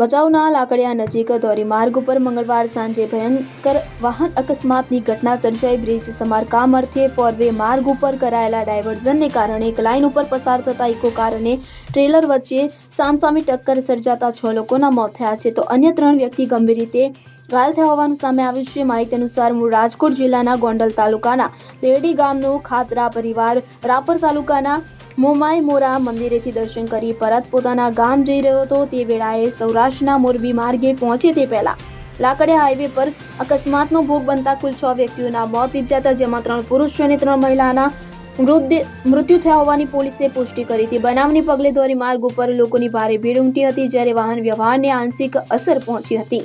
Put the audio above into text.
ભચાઉના લાકડિયા નજીક ધોરીમાર્ગ ઉપર મંગળવાર સાંજે ભયંકર વાહન અકસ્માતની ઘટના સર્જાઈ. બ્રિજ સમારકામ અર્થે ફોરવે માર્ગ ઉપર કરાયેલા ડાયવર્ઝનને કારણે એક લાઇન ઉપર પસાર થતા ઇકો કાર અને ટ્રેલર વચ્ચે સામસામી ટક્કર સર્જાતા છ લોકોના મોત થયા છે. તો અન્ય ત્રણ વ્યક્તિ ગંભીર રીતે ઘાયલ થયા હોવાનું સામે આવ્યું છે. માહિતી અનુસાર મૂળ રાજકોટ જિલ્લાના ગોંડલ તાલુકાના લેડી ગામનો ખાતરા પરિવાર રાપર તાલુકાના મોમાઈ મોરા મંદિરેથી દર્શન કરી પરત પોતાના ગામ જઈ રહ્યો હતો. તે વેળાએ સૌરાષ્ટ્રના મોરબી માર્ગે પહોંચે તે પહેલા લાકડિયા હાઈવે પર અકસ્માતનો ભોગ બનતા કુલ છ વ્યક્તિઓના મોત નિપજાતા, જેમાં ત્રણ પુરુષ અને ત્રણ મહિલાના મૃત્યુ થયા હોવાની પોલીસે પુષ્ટિ કરી હતી. બનાવની પગલે ધોરી માર્ગ ઉપર લોકોની ભારે ભીડ ઉમટી હતી, જ્યારે વાહન વ્યવહારને આંશિક અસર પહોંચી હતી.